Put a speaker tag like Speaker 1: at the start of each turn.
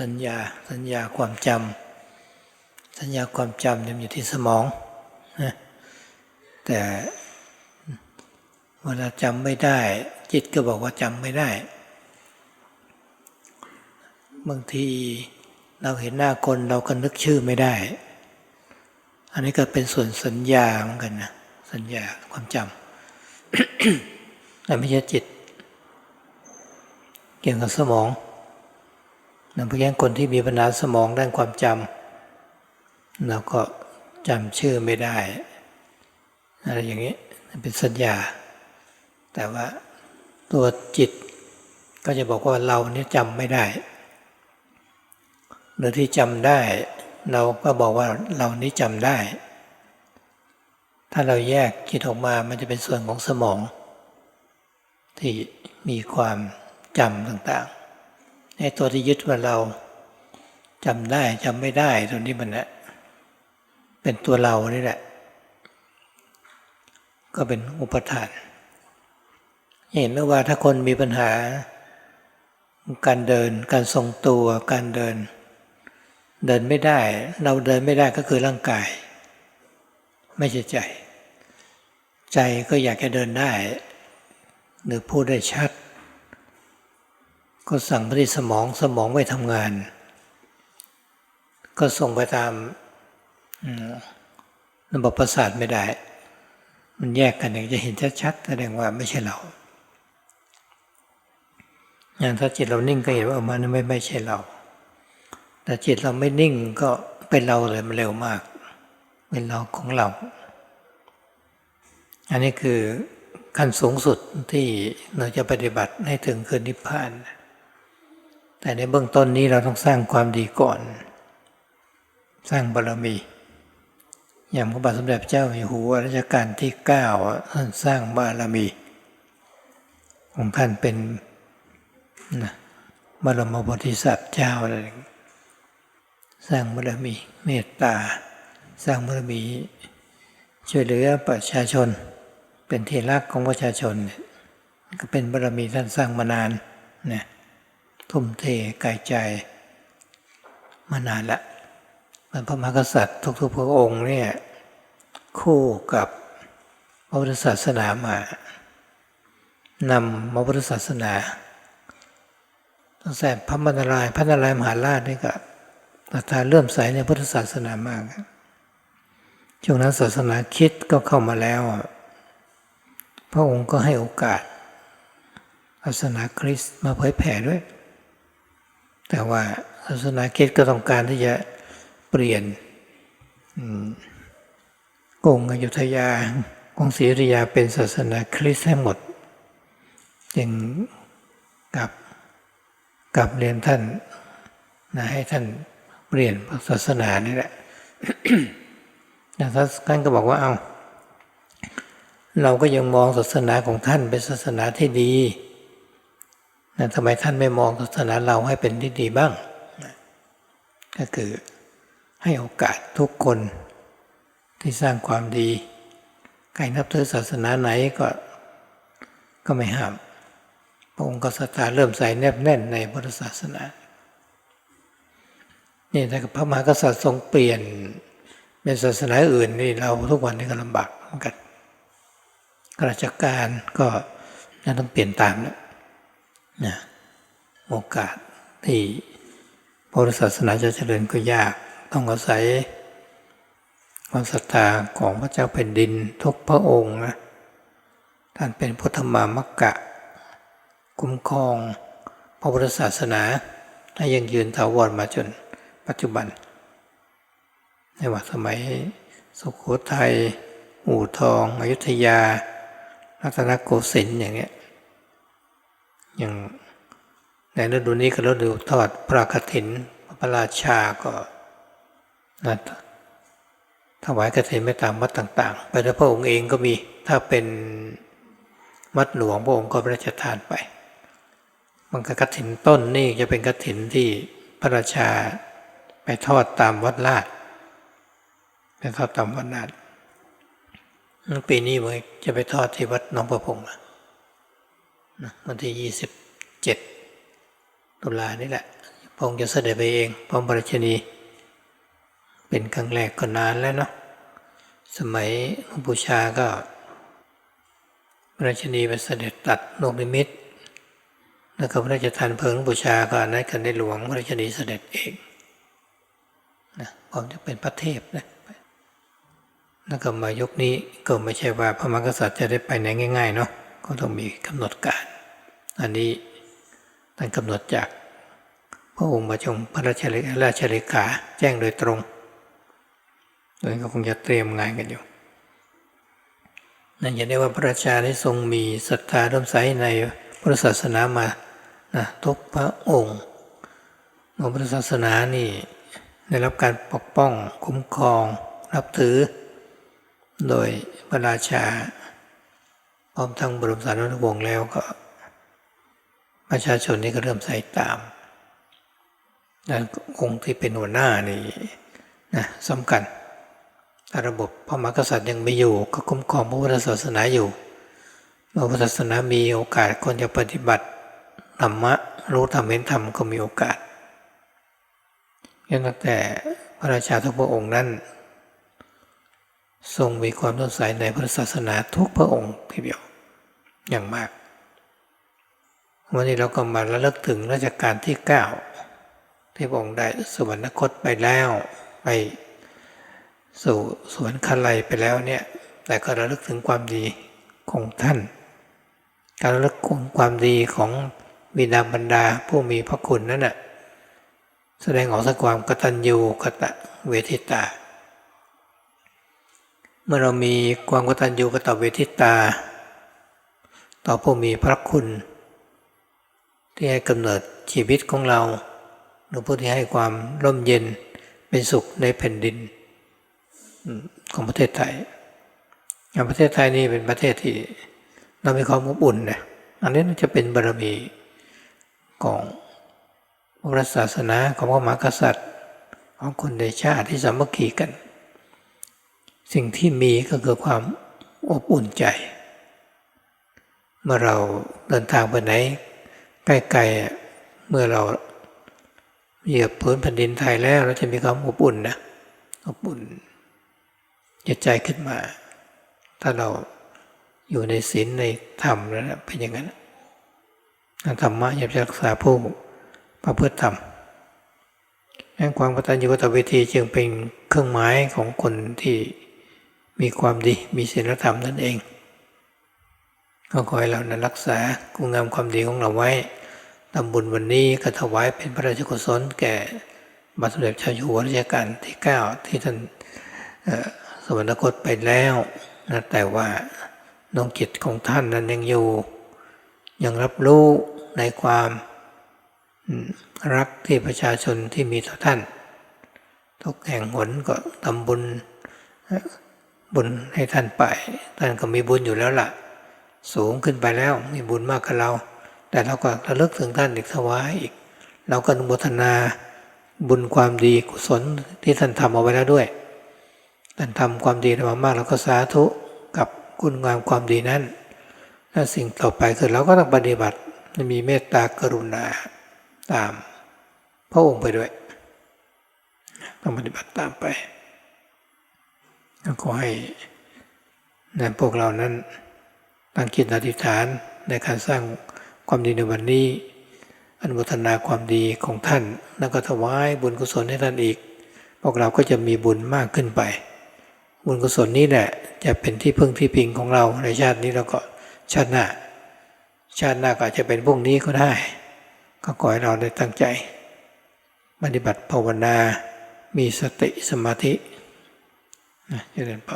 Speaker 1: สัญญาสัญญาความจำสัญญาความจำเนี่ยมันอยู่ที่สมองนะแต่เวลาจำไม่ได้ จิตก็บอกว่าจำไม่ได้ บางทีเราเห็นหน้าคนเราก็นึกชื่อไม่ได้ อันนี้ก็เป็นส่วนสัญญาเหมือนกันนะสัญญาความจำแต่ไม่ใช่จิต เกี่ยวกับสมอง นะเพราะงั้นคนที่มีปัญหาสมองด้านความจำเราก็จำชื่อไม่ได้อะไรอย่างนี้เป็นสัญญา แต่ว่าตัวจิตก็จะบอกว่าเราเนี่ยจำไม่ได้ หรือที่จำได้ เราก็บอกว่าเรานี้จำได้ ถ้าเราแยกจิตออกมามันจะเป็นส่วนของสมอง ที่มีความจำต่างๆ ไอ้ตัวที่ยึดว่าเราจำได้จำไม่ได้ตัวนี้มันนะเป็นตัวเรานี่แหละ ก็เป็นอุปทาน เห็นไหมว่าถ้าคนมีปัญหา การเดิน การทรงตัว การเดิน เดินไม่ได้ เราเดินไม่ได้ก็คือร่างกาย ไม่ใช่ใจ ใจก็อยากจะเดินได้ หรือพูดได้ชัด ก็สั่งไปที่สมองสมองไม่ทำงาน ก็ส่งไปตามระบบประสาทไม่ได้ มันแยกกันอย่างจะเห็นชัดๆแสดงว่าไม่ใช่เราอย่างถ้าจิตเรานิ่งก็เห็นว่ามันไม่ไม่ใช่เรา แต่จิตเราไม่นิ่งก็เป็นเราเลยมันเร็วมาก เป็นเราของเรา อันนี้คือขั้นสูงสุดที่เราจะปฏิบัติให้ถึงคืนนิพพาน แต่ในเบื้องต้นนี้เราต้องสร้างความดีก่อน สร้างบารมี อย่างพระบาทสมเด็จพระเจ้าอยู่หัวรัชกาลที่เก้าท่านสร้างบารมีของท่านเป็นนะบรมโพธิสัตว์เจ้าอะไรสร้างบารมีเมตตา สร้างบารมีช่วยเหลือประชาชน เป็นที่รักของประชาชน ก็เป็นบารมีท่านสร้างมานานนะ ทุ่มเทกายใจ มานานละมันพระมหากษัตริย์ทุกๆพระองค์เนี่ยคู่กับพระพุทธศาสนามานำพระพุทธศาสนาตั้งแต่พระมรายพระนารายมหาราชนี่ก็ศรัทธาเลื่อมใสในพุทธศาสนามากช่วงนั้นศาสนาคิดก็เข้ามาแล้ว พระองค์ก็ให้โอกาสศาสนาคริสต์มาเผยแผ่ด้วย แต่ว่าศาสนาคริสต์ก็ต้องการที่จะเปลี่ยนกรุงอยุธยากรุงศรีอยุธยาเป็นศาสนาคริสต์ให้หมด จึงกับกับเรียนท่านนะให้ท่านเปลี่ยนศาสนานี่แหละแต่ท่านก็บอกว่าเอาเราก็ยังมองศาสนาของท่านเป็นศาสนาที่ดี นะทำไมท่านไม่มองศาสนาเราให้เป็นที่ดีบ้างนะก็คือให้โอกาสทุกคนที่สร้างความดี ใครนับถือศาสนาไหนก็ก็ไม่ห้าม พระองค์ก็ศรัทธาเริ่มใส่แนบแน่นในพุทธศาสนา นี่ถ้าพระมหากษัตริย์ทรงเปลี่ยนเป็นศาสนาอื่นนี่เราทุกวันนี้ก็ลำบากเหมือนกันราชการก็จะต้องเปลี่ยนตามแล้ว นะโอกาสที่พุทธศาสนาจะเจริญก็ยาก ต้องอาศัยความศรัทธาของพระเจ้าแผ่นดินทุกพระองค์นะท่านเป็นพุทธมามกกะ คุ้มครองพระพุทธศาสนาให้ยังยืนถาวรมาจนปัจจุบัน ในว่าสมัยสุโขทัยอู่ทองอยุธยารัตนโกสินทร์อย่างเงี้ย อย่างในฤดูนี้ก็ฤดูทอดพระกฐินพระราชาก็นะถวายกฐินไปตามวัดต่าง ๆ ไปแล้วพระองค์เองก็มีถ้าเป็นวัดหลวงพระองค์ก็พระราชทานไปมันกระถินต้นนี่จะเป็นกระถินที่พระราชาไปทอดตามวัดลาดไปทอดตามวัดลาดปีนี้มันจะไปทอดที่วัดน้องประพงศ์ วันที่ยี่สิบเจ็ดตุลานี่แหละพงค์จะเสด็จไปเองพร้อมพระราชนี เป็นครั้งแรกก็นานแล้วเนาะสมัยหลวงปู่ชาก็พระราชนีไปเสด็จตัดโลกนิมิตแล้วก็พระราชทานเพลิงหลวงปู่ชาก็นัดกันในหลวงพระราชนีเสด็จเองนะพร้อมจะเป็นพระเทพนะแล้วก็มายกนี้ก็ไม่ใช่ว่าพระมหากษัตริย์จะได้ไปไหนง่ายๆเนาะก็ต้องมีกำหนดการ อันนี้ท่านกำหนดจากพระองค์มาชงพระราชเลราชเลขาแจ้งโดยตรงโดยก็คงจะเตรียมงานกันอยู่ นั่นจะได้ว่าพระราชาได้ทรงมีศรัทธาร่มใสในพุทธศาสนามานะทุกพระองค์ของพุทธศาสนานี่ได้รับการปกป้องคุ้มครองรับถือ โดยพระราชาพร้อมทั้งบรมสารีวงศ์แล้วก็ ประชาชนนี่ก็เริ่มใส่ตามนั่นองค์ที่เป็นหัวหน้านี่นะสำคัญระบบพระมหากษัตริย์ยังไม่อยู่ ก็คุ้มครองพระพุทธศาสนาอยู่เมื่อพุทธศาสนามีโอกาสคนจะปฏิบัติธรรมะรู้ธรรมเห็นธรรมก็มีโอกาสยังตั้งแต่พระราชาทุกพระองค์นั้น ทรงมีความต้นสายในพุทธศาสนาทุกพระองค์ทีเดียวอย่างมาก วันนี้เราก็มาระลึกถึงรัชกาลที่เก้าที่พระองค์ได้สวรรคตไปแล้วไปสู่สวนคาลัยไปแล้วเนี่ย แต่ก็ระลึกถึงความดีของท่าน การระลึกถึงความดีของบิดาบรรดาผู้มีพระคุณนั่นน่ะแสดงออกสักความกตัญญูกตะเวทิตา เมื่อเรามีความกตัญญูกตเวทิตา ต่อผู้มีพระคุณ ที่ให้กำเนิดชีวิตของเรา หรือผู้ที่ให้ความร่มเย็นเป็นสุขในแผ่นดินของประเทศไทยอย่างประเทศไทยนี่เป็นประเทศที่เรามีความอบอุ่นนะอันนี้นจะเป็นบารมีของพระศาสนาของพระมหากษัตริย์ ของคนในชาติที่สามัคคีกัน สิ่งที่มีก็คือความอบอุ่นใจ เมื่อเราเดินทางไปไหน ใกล้ๆเมื่อเราเหยียบพื้นแผ่นดินไทยแล้วเราจะมีความอบอุ่นนะอบอุ่นจิตใจขึ้นมา ถ้าเราอยู่ในศีลในธรรมแล้วเป็นอย่างนั้นธรรมะยับรักษาผู้ประพฤติธรรมแห่งความกตัญญูกตเวทีจึงเป็นเครื่องหมายของคนที่มีความดีมีศีลธรรมนั่นเอง ก็ขอให้เรานั้นรักษาคุณงามความดีของเราไว้ ทำบุญวันนี้ก็ถวายเป็นพระราชกุศลแก่บัตรสมเด็จชาอยู่หัวรัชกาลที่ 9 ที่ท่านสวรรคตไปแล้วนะแต่ว่าดวงจิตของท่านนั้นยังอยู่ ยังรับรู้ในความรักที่ประชาชนที่มีต่อท่าน ทุกแห่งหนก็ทำบุญบุญให้ท่านไป ท่านก็มีบุญอยู่แล้วล่ะ สูงขึ้นไปแล้วมีบุญมากกับเรา แต่เราก็ระลึกถึงท่านอีกถวายอีก เราก็อนุโมทนาบุญความดีกุศลที่ท่านทำเอาไว้แล้วด้วย ท่านทำความดีมามากเราก็สาธุกับคุณงามความดีนั้นและสิ่งต่อไปคือเราก็ต้องปฏิบัติมีเมตตากรุณาตามพระองค์ไปด้วย ต้องปฏิบัติตามไปขอให้ในพวกเรานั้นตั้งจิตอธิษฐานในการสร้าง ความดีในวันนี้ อนุโมทนาความดีของท่าน แล้วก็ถวายบุญกุศลให้ท่านอีก พวกเราก็จะมีบุญมากขึ้นไป บุญกุศลนี้แหละจะเป็นที่พึ่งที่พิงของเราในชาตินี้แล้วก็ชาติหน้า ชาติหน้าก็จจะเป็นพรุ่งนี้ก็ได้ ก็ขอให้เราได้ตั้งใจ ปฏิบัติภาวนา มีสติสมาธินะจะเรียนป